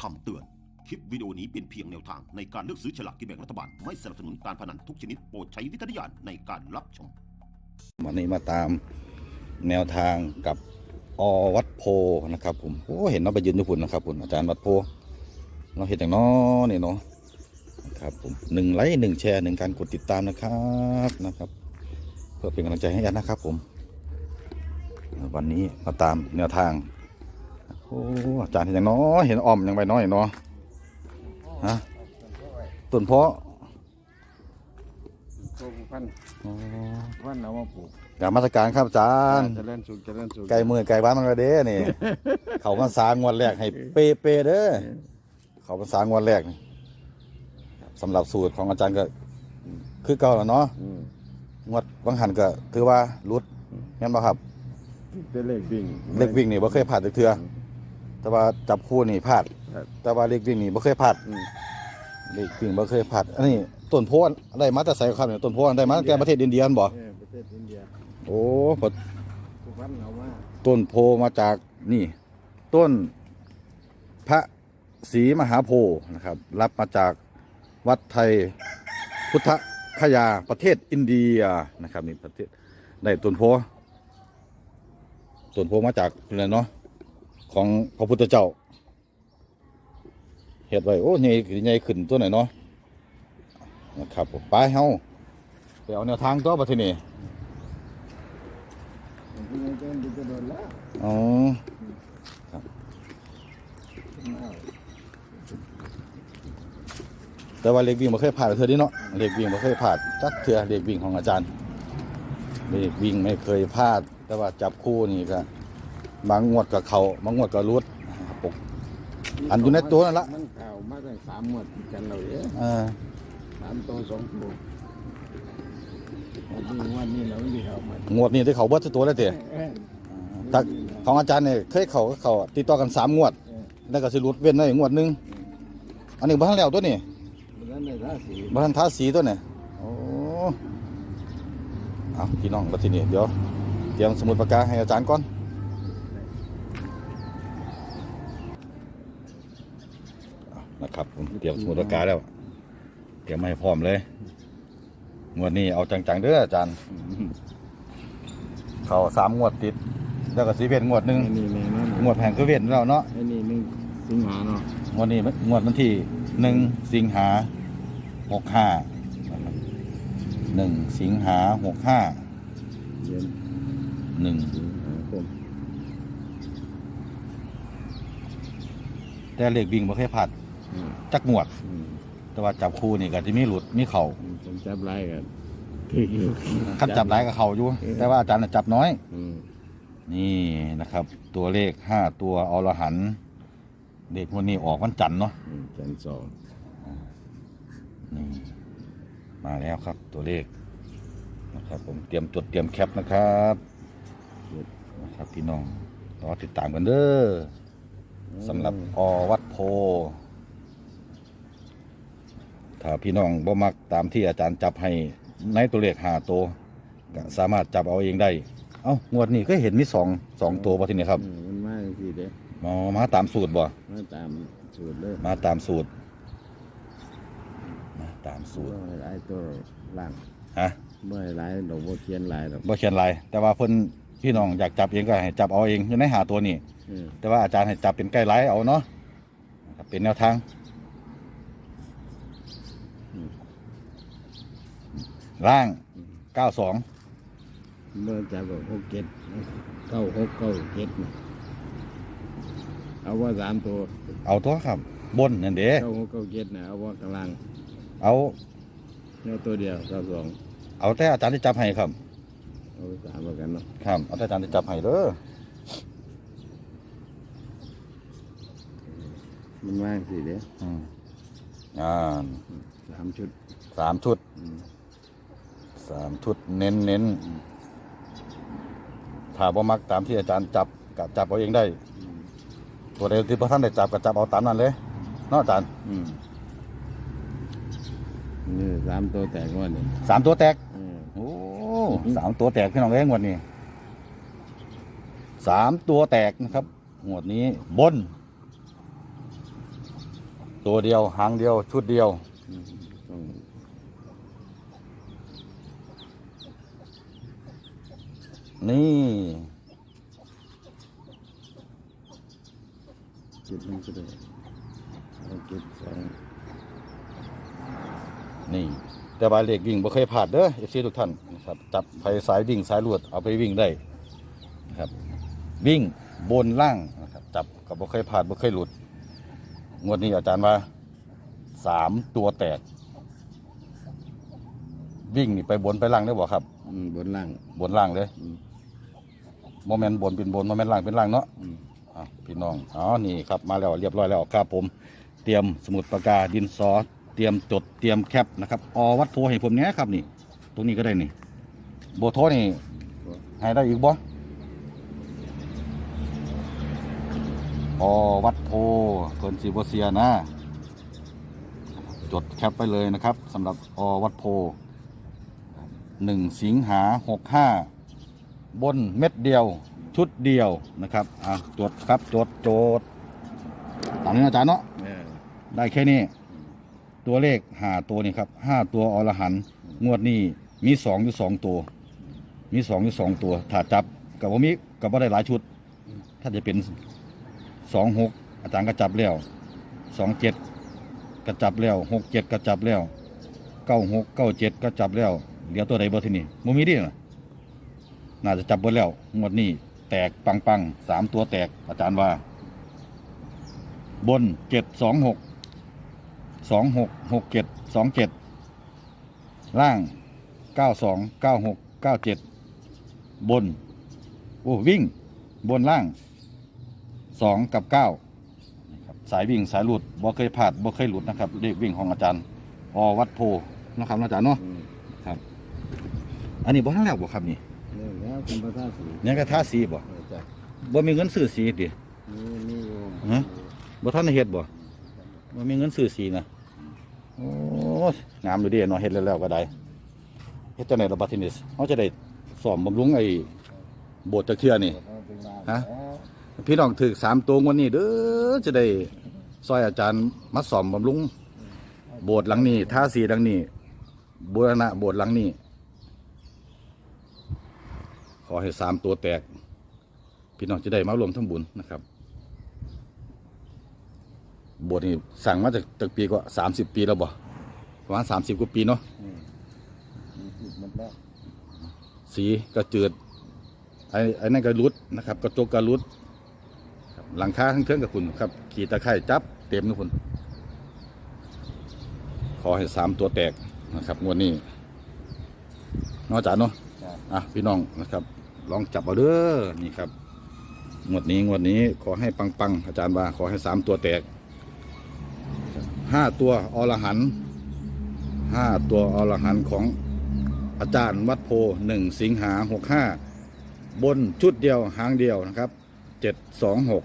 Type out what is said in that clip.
คำเตือน คลิปวิดีโอนี้เป็นเพียงแนวทางในการเลือกซื้อฉลากกินแบ่งรัฐบาล ไม่สนับสนุนการพนันทุกชนิดโปรดใช้วิจารณญาณในการรับชม วันนี้มาตามแนวทางกับอวัดโพนะครับผมโอ้เห็นเราไปยืนอยู่พุ่นนะครับผมอาจารย์วัดโพเราเห็นอย่างน้อเนี่เนาะนะครับผมหนึ่งไลค์หนึ่งแชร์หนึ่งการกดติดตามนะครับนะครับ เพื่อเป็นกำลังใจให้ยันนะครับผม วันนี้มาตามแนวทาง โอ้อาจารย์เห็นอย่างน้อเห็นอ่อมอย่างไปน้อยเนาะฮะต้นเพาะปลูกพันธุ์อ๋อพันธุ์เอามาปลูกกรารมาตรการครับอาจารย์ เจริญสุขเจริญสุขไก่มือไก่บ้านมันก็เด้นี่ เขามาสร้างงวันแรกให้เปเปๆเด้อเขามาสร้างงวันแรกนี่สำหรับสูตรของอาจารย์ก็ คือเก่าแล้วเนาะอืมงวดบางหันก็ถือว่ารุดงั้นบ่ครับ เป็นเลขวิ่งเลขวิ่งนี่บ่เคยพลาดจักเทื่อ แต่ว่าจับคู่นี่พลาดครับแต่ว่าเลขวิ่งนี่บ่เคยพลาดอืมเลขวิ่งบ่เคยพลาด อันนี้ต้นโพธิ์ได้มาแต่ไสครับเนี่ยต้นโพธิ์ได้มาแต่ประเทศอินเดียนบ่เออประเทศอินเดียโอ้พอปลูกพันธุ์เอามาต้นโพมาจากนี่ ต้นพระศรีมหาโพธิ์นะครับ รับมาจากวัดไทยพุทธคยาประเทศอินเดียนะครับนี่ประเทศได้ต้นโพต้นโพมาจากอะไรเนาะ ของพระพุทธเจ้าเห็ดไว้โอ้ใหญ่ใหญ่ขึ้นตัวไหนอยเนาะนะครับผมไปเฮาไปเอาแนวทางตัวประเทศนี้ผมเพิ่งเดินดูจะโดนแล้วอ๋อแต่ว่าเล็กวิ่งมาเคยผ่านเธอนี่เนาะเล็กวิ่งมาเคยผ่านจักเถื่อเล็กวิ่งของอาจารย์เล็กวิ่งไม่เคยพลาด แต่ว่าจับคู่นี่ก็บางงวดกับเขาบางงวดกับรุดนะครับผม อันอยู่ในตัวนั่นละ มันเก่ามาตั้งสามหมวดติดกันเราเองเออสามตัวสองตัววันนี้วันนี้เราไม่ได้เอามางวดนี้ที่เขาเบิดทุกตัวแล้วเตะเออแต่ของอาจารย์เนี่ยเคยเขาเขาติดต่อกันสามงวดเออแล้วก็สิรุดเว้นได้งวดหนึง อันนี้บ้านแล้วตัวนี้มันนั้นได้ราศีบ้านทาสีตัวนี้โอ้เอาพี่น้องมาที่นี่เดี๋ยวเตรียมสมุดปากกาให้อาจารย์ก่อน นะครับผมเตรียมสมุดปากกาแล้ว เตรียมมาให้พร้อมเลยงวดนี้เอาจังๆเด้ออาจารย์ เขาสามงวดติด แล้วก็สีเวียนงวดหนึ่งไอ้นี่แน่นอนงวดแพงก็เวียนแล้วเนาะไอ้นี่หนึ่งสิงหาเนาะงวดนี้งวดวันที่หนึ่งสิงหาหกห้าหนึ่งสิงหาหกห้าเดือนหนึ่งสิงหาคมแต่เลขวิ่งบ่เคยผ่านอืม จักงวดอืมแต่ว่าจับคู่นี่ก็ที่มีหลุดมีเข่าผมจับไล่กันคืออยู่คัดจับหลายกับเข่าอยู่ แต่ว่าอาจารย์น่ะจับน้อย อืมนี่นะครับ ตัวเลขห้าตัวอรหันต์เด็กวันนี้ออกวันจันทร์เนาะอืมจันทร์สองนี่มาแล้วครับตัวเลขนะครับ ผมเตรียมจดเตรียมแคปนะครับนะครับพี่น้องรอติดตามกันเด้อสำหรับอวัดโพ ถ้าพี่น้องบ่มักตามที่อาจารย์จับให้ในตัวเลขห้าตัวก็สามารถจับเอาเองได้ เอ้างวดนี้ก็เห็นมีสองสองตัวป่ะทีนี้ครับอืมมันมาจังซี่เด้อ๋อมาตามสูตรบ่ มาตามสูตรเลยมาตามสูตร มาตามสูตรเมื่อหลายตัวล่างฮะเมื่อหลายดอกบัวเขียนหลายดอกบ่เขียนลาย แต่ว่าเพิ่นพี่น้องอยากจับเองก็ให้จับเอาเองอยู่ในหาตัวนี้อืมแต่ว่าอาจารย์ให้จับเป็นใกล้ไลายเอาเนาะนะครับเป็นแนวทาง ล่าง92เมื่อจับแบบหกเจ็ดเก้าหกเก้าเจ็ดนะเอาว่าสามตัวเอาตัวครับ บนนั่นเด้เก้าหกเก้าเจ็ดนะเอาว่ากลางเอาแค่ตัวเดียวเก้าสองเอาแต่อาจารย์ที่จับให้ครับ เอาสามประกันเนาะครับเอาแต่อาจารย์ที่จับให้เด้อมันว่างสิเด้อืมอ่าสามชุดสามชุด อืม สามชุดเน้นเน้นถ้าบ่มักตามที่อาจารย์จับก็จับเอาเองได้อืมตัวใดที่พระท่านได้จับก็จับเอาตามนั้นเลยเนาะอาจารย์อืมนี่สามตัวแตกว่านี่สามตัวแตกเออโอ้สามตัวแตกพี่น้องเอ้ยงวดนี้สามตัวแตกนะครับงวดนี้บน ตัวเดียวหางเดียวชุดเดียว อืมต้องนี่จุดหนึงก็ได้เอาเก็บสองนี่ แต่บาเลขวิ่งบ่เคยผ่านเด้อเอฟซีทุกท่านนะครับจับไฟสายวิ่งสายลวดเอาไปวิ่งได้นะครับ วิ่งบนล่างนะครับจับกับบ่เคยผ่านบ่เคยหลุด งวดนี้อาจารย์ว่าสามตัวแตก วิ่งนี่ไปบนไปล่างได้บ่ครับ อืมบนล่าง บนล่างเลย อืม โมเมนต์บนเป็นบนโมเมนต์ล่างเป็นล่างเนาะอืมอะพี่น้องอ๋อนี่ครับมาแล้วเรียบร้อยแล้วครับผม เตรียมสมุดปากกาดินสอเตรียมจดเตรียมแคปนะครับอวัดโทรให้ผมเนี้ยครับนี่ ตรงนี้ก็ได้นี่โบโทรนี่ให้ได้อีกบ่อวัดโทรเกินสีโบเซียนะ จดแคปไปเลยนะครับสำหรับอวัดโพหนึ่งสิงหาหกห้า บนเม็ดเดียวชุดเดียวนะครับอะจดครับจดโจดตามนี้นะอาจารย์เนาะเออได้แค่นี้ ตัวเลขห้าตัวนี่ครับห้าตัวอรหันต์งวดนี้มีสองอยู่สองตัว มีสองอยู่สองตัวถ้าจับกับว่ามีกับว่าได้หลายชุด ถ้าจะเป็นสองหกอาจารย์ก็จับแล้วสองเจ็ดก็จับแล้วหกเจ็ดก็จับแล้วเก้าหกเก้าเจ็ดก็จับแล้ว เดี๋ยวตัวใดเบอร์ที่นี่มมีดินะ น่าจะจับเบอร์แล้วงวดนี้ แตกปังปังๆสามตัวแตกอาจารย์ว่า บนเจ็ดสองหกสองหกหกเจ็ดสองเจ็ดล่างเก้าสองเก้าหกเก้าเจ็ดบนโอ้วิ่ง บนล่างสองกับเก้านะครับสายวิ่งสายหลุดบ่เคยพลาดบ่เคยหลุดนะครับเลขวิ่งของอาจารย์อวัดโพนะครับอาจารย์เนาะอืมอันนี้บ่ทันแล้วบ่ครับนี่ เริ่มแล้วคุณพระธาตุสียังกระทาสีบ่เออจ้ะบ่มีเงินซื้อสีดินี่นี่อยู่ฮะ บ่ทันได้เฮ็ดบ่บ่มีเงินซื้อสีนะโอ้ยงามอยู่เดีเนาะเฮ็ดแล้วๆก็ได้เฮ็ดจังได๋ล่ะบัดทีนี้เฮาจะได้สอมบำรุงไอ้โบสถ์จักเทื่อนี่ เอาไปวางฮะ แล้วพี่น้องถือสามตัวงวันนี้เด้อจะได้ซอยอาจารย์มาสอมบำรุง โบสถ์หลังนี้ท่าสีหลังนี้บูรณะโบสถ์หลังนี้ข อให้สามตัวแตก พี่น้องจะได้มารวมทั้งบุญนะครับโบสถ์นี่สั่งมาจากจากปีก็สามสิบปีแล้วบ่ประมาณสามสิบกว่าปีเนาะอืมมีสิบหมดแล้วสีก็จืดไอ้ไอ้นั่นก็รุดนะครับ กระจกก็รุดครับหลังคาทั้งเครื่องกับคุณครับ ขี่ตะไคร่จับเต็มนะคุณขอให้สามตัวแตกนะครับงวดนี้นอกจากเนาะจ้ะอะพี่น้องนะครับ ลองจับเอาเด้อนี่ครับงวดนี้งวดนี้ขอให้ปังๆอาจารย์ว่าขอให้สามตัวแตกห้าตัวอรหันห้าตัวอรหันของอาจารย์วัดโพหนึ่งสิงหาหกห้าบนชุดเดียวหางเดียวนะครับเจ็ดสองหก